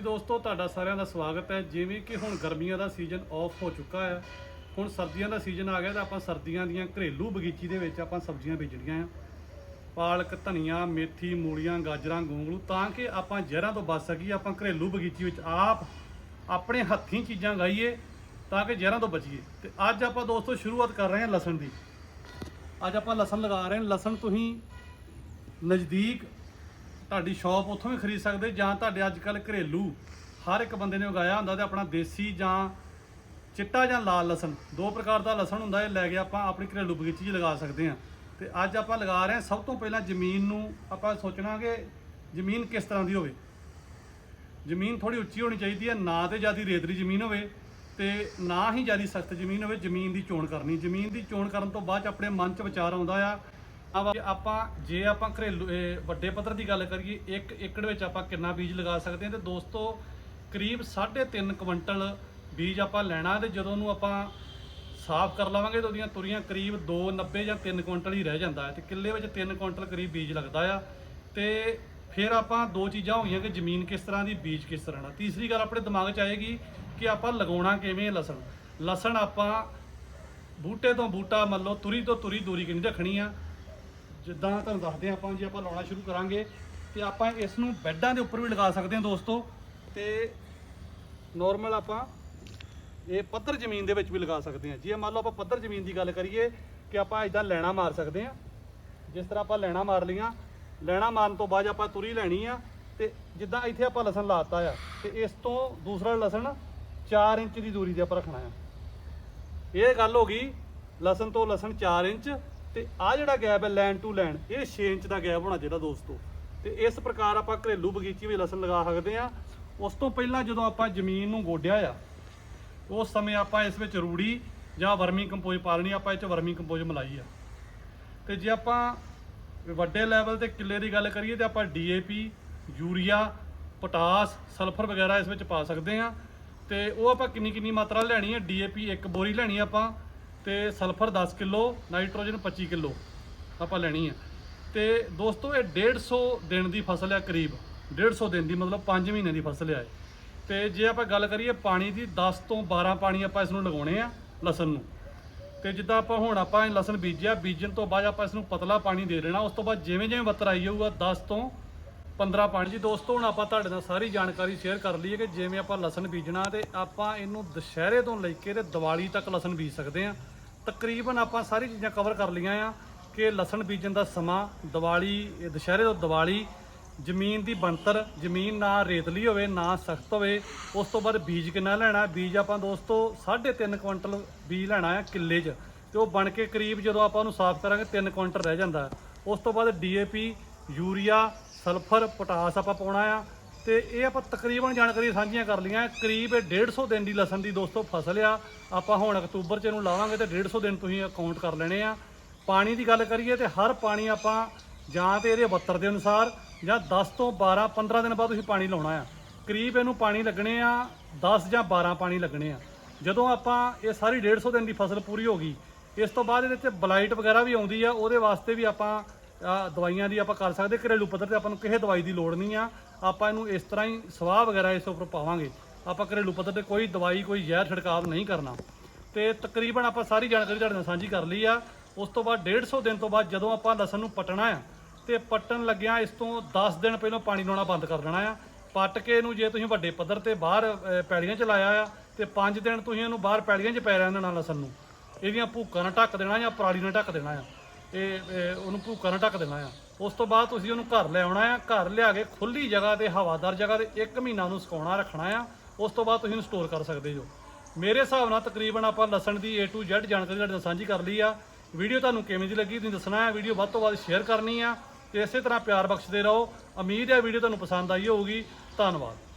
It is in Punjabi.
ਦੋਸਤੋ, ਤੁਹਾਡਾ ਸਾਰਿਆਂ ਦਾ ਸਵਾਗਤ ਹੈ। ਜਿਵੇਂ ਕਿ ਹੁਣ ਗਰਮੀਆਂ ਦਾ ਸੀਜ਼ਨ ਆਫ ਹੋ ਚੁੱਕਾ ਹੈ। ਹੁਣ ਸਰਦੀਆਂ ਦਾ ਸੀਜ਼ਨ ਆ ਗਿਆ ਤਾਂ ਆਪਾਂ ਸਰਦੀਆਂ ਦੀਆਂ ਘਰੇਲੂ ਬਗੀਚੀ ਦੇ ਵਿੱਚ ਆਪਾਂ ਸਬਜ਼ੀਆਂ ਬੀਜਣੀਆਂ ਆ। ਪਾਲਕ, ਧਨੀਆ, ਮੇਥੀ, ਮੂਲੀਆਂ, ਗਾਜਰਾਂ, ਗੋਂਗਲੂ, ਤਾਂ ਕਿ ਆਪਾਂ ਜ਼ਹਿਰਾਂ ਤੋਂ ਬਚ ਸਕੀਏ, ਆਪਾਂ ਘਰੇਲੂ ਬਗੀਚੀ ਵਿੱਚ ਆਪ ਆਪਣੇ ਹੱਥੀਂ ਚੀਜ਼ਾਂ ਗਾਈਏ ਤਾਂ ਕਿ ਜ਼ਹਿਰਾਂ ਤੋਂ ਬਚੀਏ। ਤੇ ਅੱਜ ਆਪਾਂ ਦੋਸਤੋ, ਸ਼ੁਰੂਆਤ ਕਰ ਰਹੇ ਹਾਂ ਲਸਣ ਦੀ। ਅੱਜ ਆਪਾਂ ਲਸਣ ਲਗਾ ਰਹੇ ਹਾਂ। ਲਸਣ ਤੁਸੀਂ ਨਜ਼ਦੀਕ ਤੁਹਾਡੀ ਸ਼ਾਪ ਉੱਥੋਂ ਵੀ ਖਰੀਦ ਸਕਦੇ, ਜਾਂ ਤੁਹਾਡੇ ਅੱਜ ਕੱਲ ਘਰੇਲੂ ਹਰ ਇੱਕ ਬੰਦੇ ਨੇ ਉਗਾਇਆ ਹੁੰਦਾ ਤੇ ਆਪਣਾ ਦੇਸੀ ਜਾਂ ਚਿੱਟਾ ਜਾਂ ਲਾਲ ਲਸਣ, ਦੋ ਪ੍ਰਕਾਰ ਦਾ ਲਸਣ ਹੁੰਦਾ, ਇਹ ਲੈ ਕੇ ਆਪਾਂ ਆਪਣੀ ਘਰੇਲੂ ਬਗੀਚੀ 'ਚ ਲਗਾ ਸਕਦੇ ਹਾਂ। ਤੇ ਅੱਜ ਆਪਾਂ ਲਗਾ ਰਹੇ ਹਾਂ, ਸਭ ਤੋਂ ਪਹਿਲਾਂ ਜ਼ਮੀਨ ਨੂੰ ਆਪਾਂ ਸੋਚਣਾ ਕਿ ਜ਼ਮੀਨ ਕਿਸ ਤਰ੍ਹਾਂ ਦੀ ਹੋਵੇ। ਜ਼ਮੀਨ ਥੋੜੀ ਉੱਚੀ ਹੋਣੀ ਚਾਹੀਦੀ ਹੈ, ਨਾ ਤੇ ਜ਼ਿਆਦਾ ਰੇਤਲੀ ਜ਼ਮੀਨ ਹੋਵੇ ਤੇ ਨਾ ਹੀ ਜ਼ਿਆਦਾ ਸਖਤ ਜ਼ਮੀਨ ਹੋਵੇ, ਜ਼ਮੀਨ ਦੀ ਚੋਣ ਕਰਨੀ। ਜ਼ਮੀਨ ਦੀ ਚੋਣ ਕਰਨ ਤੋਂ ਬਾਅਦ 'ਚ ਆਪਣੇ ਮਨ 'ਚ ਵਿਚਾਰ ਆਉਂਦਾ ਆ ਆਵਾ- ਆਪਾਂ, ਜੇ ਆਪਾਂ ਘਰੇਲੂ ਵੱਡੇ ਪੱਧਰ ਦੀ ਗੱਲ ਕਰੀਏ 1 ਏਕੜ ਵਿੱਚ ਆਪਾਂ ਕਿੰਨਾ ਬੀਜ ਲਗਾ ਸਕਦੇ ਹਾਂ ਤੇ ਦੋਸਤੋ, ਕਰੀਬ 3.5 ਕੁਇੰਟਲ ਬੀਜ ਆਪਾਂ ਲੈਣਾ ਤੇ ਜਦੋਂ ਉਹਨੂੰ ਆਪਾਂ ਸਾਫ਼ ਕਰ ਲਵਾਂਗੇ ਤਾਂ ਉਹਦੀਆਂ ਤੁਰੀਆਂ ਕਰੀਬ 2.90 ਜਾਂ 3 ਕੁਇੰਟਲ ਹੀ ਰਹਿ ਜਾਂਦਾ ਹੈ ਤੇ ਕਿੱਲੇ ਵਿੱਚ 3 ਕੁਇੰਟਲ ਕਰੀਬ ਬੀਜ ਲੱਗਦਾ ਆ। ਤੇ ਫਿਰ ਆਪਾਂ ਦੋ ਚੀਜ਼ਾਂ ਹੋ ਗਈਆਂ ਕਿ ਜ਼ਮੀਨ ਕਿਸ ਤਰ੍ਹਾਂ ਦੀ, ਬੀਜ ਕਿਸ ਤਰ੍ਹਾਂ ਦਾ। ਤੀਸਰੀ ਗੱਲ ਆਪਣੇ ਦਿਮਾਗ 'ਚ ਆਏਗੀ ਕਿ ਆਪਾਂ ਲਗਾਉਣਾ ਕਿਵੇਂ ਲਸਣ। ਲਸਣ ਆਪਾਂ ਬੂਟੇ ਤੋਂ ਬੂਟਾ ਮੰਨ ਲਓ, ਤੁਰੀ ਤੋਂ ਤੁਰੀ ਦੂਰੀ ਕਿੰਨੀ ਰੱਖਣੀ ਆ। ਜਿੱਦਾਂ ਤੁਹਾਨੂੰ ਦੱਸਦੇ ਹਾਂ, ਆਪਾਂ ਜੇ ਆਪਾਂ ਲਾਉਣਾ ਸ਼ੁਰੂ ਕਰਾਂਗੇ ਤੇ ਆਪਾਂ ਇਸ ਨੂੰ ਬੈੱਡਾਂ ਦੇ ਉੱਪਰ ਵੀ ਲਗਾ ਸਕਦੇ ਹਾਂ ਦੋਸਤੋ। ਤੇ ਨਾਰਮਲ ਆਪਾਂ ਇਹ ਪੱਧਰ ਜ਼ਮੀਨ ਦੇ ਵਿੱਚ ਵੀ ਲਗਾ ਸਕਦੇ ਹਾਂ। ਜੇ ਮੰਨ ਲਓ ਆਪਾਂ ਪੱਧਰ ਜ਼ਮੀਨ ਦੀ ਗੱਲ ਕਰੀਏ ਕਿ ਆਪਾਂ ਇਦਾਂ ਲੈਣਾ ਮਾਰ ਸਕਦੇ ਹਾਂ। ਜਿਸ ਤਰ੍ਹਾਂ ਆਪਾਂ ਲੈਣਾ ਮਾਰ ਲੀਆਂ ਲੈਣਾ ਮਾਰਨ ਤੋਂ ਬਾਅਦ ਆਪਾਂ ਤੁਰੀ ਲੈਣੀ ਆ ਤੇ ਜਿੱਦਾਂ ਇੱਥੇ ਆਪਾਂ ਲਸਣ ਲਾਤਾ ਆ, ਤੇ ਇਸ ਤੋਂ ਦੂਸਰਾ ਲਸਣ 4 ਇੰਚ ਦੀ ਦੂਰੀ ਤੇ ਆਪਾਂ ਰੱਖਣਾ ਆ। ਇਹ ਗੱਲ ਹੋ ਗਈ, ਲਸਣ ਤੋਂ ਲਸਣ 4 ਇੰਚ ਤੇ ਆ ਜਿਹੜਾ ਗੈਪ ਹੈ ਲਾਈਨ ਟੂ ਲਾਈਨ ਇਹ 6 ਇੰਚ ਦਾ ਗੈਪ ਹੋਣਾ ਚਾਹੀਦਾ ਦੋਸਤੋ। ਤੇ ਇਸ ਪ੍ਰਕਾਰ ਆਪਾਂ ਘਰੇਲੂ ਬਗੀਚੀ ਵਿੱਚ ਲਸਣ ਲਗਾ ਸਕਦੇ ਆ ਉਸ ਤੋਂ ਪਹਿਲਾਂ ਜਦੋਂ ਆਪਾਂ ਜ਼ਮੀਨ ਨੂੰ ਗੋਡਿਆ ਆ, ਉਸ ਸਮੇਂ ਆਪਾਂ ਇਸ ਵਿੱਚ ਰੂੜੀ ਜਾਂ ਵਰਮੀ ਕੰਪੋਜ਼ ਪਾ ਲੈਣੀ, ਆਪਾਂ ਇਹ ਚ ਵਰਮੀ ਕੰਪੋਜ਼ ਮਲਾਈ ਆ। ਤੇ ਜੇ ਆਪਾਂ ਵੱਡੇ ਲੈਵਲ ਤੇ ਕਿੱਲੇ ਦੀ ਗੱਲ ਕਰੀਏ, ਤੇ ਆਪਾਂ ਡੀਏਪੀ ਯੂਰੀਆ, ਪੋਟਾਸ ਸਲਫਰ ਵਗੈਰਾ ਇਸ ਵਿੱਚ ਪਾ ਸਕਦੇ ਆ ਤੇ ਉਹ ਆਪਾਂ ਕਿੰਨੀ ਕਿੰਨੀ ਮਾਤਰਾ ਲੈਣੀ ਹੈ ਡੀਏਪੀ ਇੱਕ ਬੋਰੀ ਲੈਣੀ ਆ ਆਪਾਂ। ਤੇ ਸਲਫਰ 10 ਕਿਲੋ, ਨਾਈਟ੍ਰੋਜਨ 25 ਕਿਲੋ ਆਪਾਂ ਲੈਣੀ ਹੈ। ਤੇ ਦੋਸਤੋ, ਇਹ 150 ਦਿਨ ਦੀ ਫਸਲ ਆ ਕਰੀਬ। 150 ਦਿਨ ਦੀ, ਮਤਲਬ 5 ਮਹੀਨੇ ਦੀ ਫਸਲ ਆ ਇਹ। ਤੇ ਜੇ ਆਪਾਂ ਗੱਲ ਕਰੀਏ ਪਾਣੀ ਦੀ 10 ਤੋਂ 12 ਪਾਣੀ ਆਪਾਂ ਇਸ ਨੂੰ ਲਗਾਉਣੇ ਆ ਲਸਣ ਨੂੰ। ਤੇ ਜਿੱਦਾਂ ਆਪਾਂ ਹੁਣ ਆਪਾਂ ਇਹ ਲਸਣ ਬੀਜਿਆ, ਬੀਜਣ ਤੋਂ ਬਾਅਦ ਆਪਾਂ ਇਸ ਨੂੰ ਪਤਲਾ ਪਾਣੀ ਦੇ ਦੇਣਾ। ਉਸ ਤੋਂ ਬਾਅਦ ਜਿਵੇਂ ਜਿਵੇਂ ਬੱਤਰ ਆਈ ਜਾਊਗਾ 10 ਤੋਂ 15 ਪਾਣੀ ਜੀ, ਦੋਸਤੋ, ਹੁਣ ਆਪਾਂ ਤੁਹਾਡੇ ਨਾਲ ਸਾਰੀ ਜਾਣਕਾਰੀ ਸ਼ੇਅਰ ਕਰ ਲਈਏ ਕਿ ਜਿਵੇਂ ਆਪਾਂ ਲਸਣ ਬੀਜਣਾ ਤੇ ਆਪਾਂ ਇਹਨੂੰ ਦੁਸ਼ਹਿਰੇ ਤੋਂ ਲੈ ਕੇ ਤੇ ਦੀਵਾਲੀ ਤੱਕ ਲਸਣ ਬੀਜ ਸਕਦੇ ਆ ਤਕਰੀਬਨ ਆਪਾਂ ਸਾਰੀ ਚੀਜ਼ਾਂ ਕਵਰ ਕਰ ਲਈਆਂ ਆ ਕਿ ਲਸਣ ਬੀਜਣ ਦਾ ਸਮਾਂ ਦੀਵਾਲੀ ਦੁਸ਼ਹਿਰੇ ਤੋਂ ਦੀਵਾਲੀ, ਜ਼ਮੀਨ ਦੀ ਬਣਤਰ, ਜ਼ਮੀਨ ਨਾ ਰੇਤਲੀ ਹੋਵੇ, ਨਾ ਸਖਤ ਹੋਵੇ, ਉਸ ਤੋਂ ਬਾਅਦ ਬੀਜ ਕਿੰਨਾ ਲੈਣਾ, ਬੀਜ ਆਪਾਂ ਦੋਸਤੋ 3.5 ਕੁਇੰਟਲ ਬੀਜ ਲੈਣਾ ਆ ਕਿੱਲੇ 'ਚ ਤੇ ਉਹ ਬਣ ਕੇ ਕਰੀਬ ਜਦੋਂ ਆਪਾਂ ਉਹਨੂੰ ਸਾਫ਼ ਕਰਾਂਗੇ 3 ਕੁਇੰਟਲ ਰਹਿ ਜਾਂਦਾ। ਉਸ ਤੋਂ ਬਾਅਦ ਡੀਏਪੀ, ਯੂਰੀਆ ਸਲਫਰ, ਪੋਟਾਸ ਆਪਾਂ ਪਾਉਣਾ ਆ। ਤੇ ਇਹ ਆਪਾਂ ਤਕਰੀਬਨ ਜਾਣਕਾਰੀ ਸਾਂਝੀਆਂ ਕਰ ਲਈਆਂ। ਕਰੀਬ ਇਹ 150 ਦਿਨ ਦੀ ਲਸਣ ਦੀ ਦੋਸਤੋ ਫਸਲ ਆ। ਆਪਾਂ ਹੁਣ ਅਕਤੂਬਰ 'ਚ ਇਹਨੂੰ ਲਾਵਾਂਗੇ ਤੇ 150 ਦਿਨ ਤੁਸੀਂ ਅਕਾਊਂਟ ਕਰ ਲੈਣੇ ਆ। ਪਾਣੀ ਦੀ ਗੱਲ ਕਰੀਏ ਤੇ ਹਰ ਪਾਣੀ ਆਪਾਂ ਜਾਂ ਤੇ ਇਹਦੇ 72 ਦੇ ਅਨੁਸਾਰ ਜਾਂ 10 ਤੋਂ 12 15 ਦਿਨ ਬਾਅਦ ਤੁਸੀਂ ਪਾਣੀ ਲਾਉਣਾ ਆ। ਕਰੀਬ ਇਹਨੂੰ ਪਾਣੀ ਲੱਗਣੇ ਆ 10 ਜਾਂ 12 ਪਾਣੀ ਲੱਗਣੇ ਆ। ਜਦੋਂ ਆਪਾਂ ਇਹ ਸਾਰੀ 150 ਦਿਨ ਦੀ ਫਸਲ ਪੂਰੀ ਹੋ ਗਈ, ਇਸ ਤੋਂ ਬਾਅਦ ਇਹਦੇ ਤੇ ਬਲਾਈਟ ਵਗੈਰਾ ਵੀ ਆਉਂਦੀ ਆ। ਉਹਦੇ ਵਾਸਤੇ ਵੀ ਆਪਾਂ ਆਹ ਦਵਾਈਆਂ ਦੀ ਆਪਾਂ ਕਰ ਸਕਦੇ ਘਰੇਲੂ ਪੱਧਰ ਤੇ ਆਪਾਂ ਨੂੰ ਕਿਸੇ ਦਵਾਈ ਦੀ ਲੋੜ ਨਹੀਂ ਆ। ਆਪਾਂ ਇਹਨੂੰ ਇਸ ਤਰ੍ਹਾਂ ਹੀ ਸਵਾਹ ਵਗੈਰਾ ਇਸ ਉੱਪਰ ਪਾਵਾਂਗੇ। ਆਪਾਂ ਘਰੇਲੂ ਪੱਧਰ ਤੇ ਕੋਈ ਦਵਾਈ ਕੋਈ ਜ਼ਹਿਰ ਛਿੜਕਾਵ ਨਹੀਂ ਕਰਨਾ। ਤੇ ਤਕਰੀਬਨ ਆਪਾਂ ਸਾਰੀ ਜਾਣਕਾਰੀ ਤੁਹਾਡੇ ਨਾਲ ਸਾਂਝੀ ਕਰ ਲਈ ਆ। ਉਸ ਤੋਂ ਬਾਅਦ 150 ਦਿਨ ਤੋਂ ਬਾਅਦ ਜਦੋਂ ਆਪਾਂ ਲਸਣ ਨੂੰ ਪਟਣਾ ਆ ਤੇ ਪੱਟਣ ਲੱਗਿਆ ਇਸ ਤੋਂ 10 ਦਿਨ ਪਹਿਲਾਂ ਪਾਣੀ ਲਾਉਣਾ ਬੰਦ ਕਰ ਦੇਣਾ ਆ। ਪੱਟ ਕੇ ਇਹਨੂੰ ਜੇ ਤੁਸੀਂ ਵੱਡੇ ਪੱਧਰ ਤੇ ਬਾਹਰ ਅਹ, ਪੈਲੀਆਂ ਚ ਲਾਇਆ ਆ ਤੇ 5 ਦਿਨ ਤੁਸੀਂ ਇਹਨੂੰ ਬਾਹਰ ਪੈਲੀਆਂ 'ਚ ਪੈ ਰਹਿਣ ਦੇਣਾ ਲਸਣ ਨੂੰ। ਇਹਦੀਆਂ ਭੂਕਾਂ ਨਾਲ ਢੱਕ ਦੇਣਾ ਜਾਂ ਪਰਾਲੀ ਨਾਲ ਢੱਕ ਦੇਣਾ ਆ। ਇਹ ਇਹ ਉਹਨੂੰ ਭੂਕਾ ਨਾਲ ਢੱਕ ਦੇਣਾ ਆ। ਉਸ ਤੋਂ ਬਾਅਦ ਤੁਸੀਂ ਉਹਨੂੰ ਘਰ ਲੈ ਆਉਣਾ ਆ। ਘਰ ਲਿਆ ਕੇ ਖੁੱਲੀ ਜਗ੍ਹਾ ਤੇ, ਹਵਾਦਾਰ ਜਗ੍ਹਾ ਤੇ 1 ਮਹੀਨਾ ਉਹਨੂੰ ਸੁਕਾਉਣਾ, ਰੱਖਣਾ ਆ। ਉਸ ਤੋਂ ਬਾਅਦ ਤੁਸੀਂ ਉਹਨੂੰ ਸਟੋਰ ਕਰ ਸਕਦੇ ਜੋ। ਮੇਰੇ ਹਿਸਾਬ ਨਾਲ ਤਕਰੀਬਨ ਆਪਾਂ ਲਸਣ ਦੀ A to Z ਜਾਣਕਾਰੀ ਤੁਹਾਡੇ ਨਾਲ ਸਾਂਝੀ ਕਰ ਲਈ ਆ। ਵੀਡੀਓ ਤੁਹਾਨੂੰ ਕਿਵੇਂ ਦੀ ਲੱਗੀ ਤੁਸੀਂ ਦੱਸਣਾ ਹੈ ਵੀਡੀਓ ਵੱਧ ਤੋਂ ਵੱਧ ਸ਼ੇਅਰ ਕਰਨੀ ਆ। ਤੇ ਇਸੇ ਤਰ੍ਹਾਂ ਪਿਆਰ ਬਖਸ਼ਦੇ ਰਹੋ। ਉਮੀਦ ਹੈ ਵੀਡੀਓ ਤੁਹਾਨੂੰ ਪਸੰਦ ਆਈ ਹੋਊਗੀ। ਧੰਨਵਾਦ।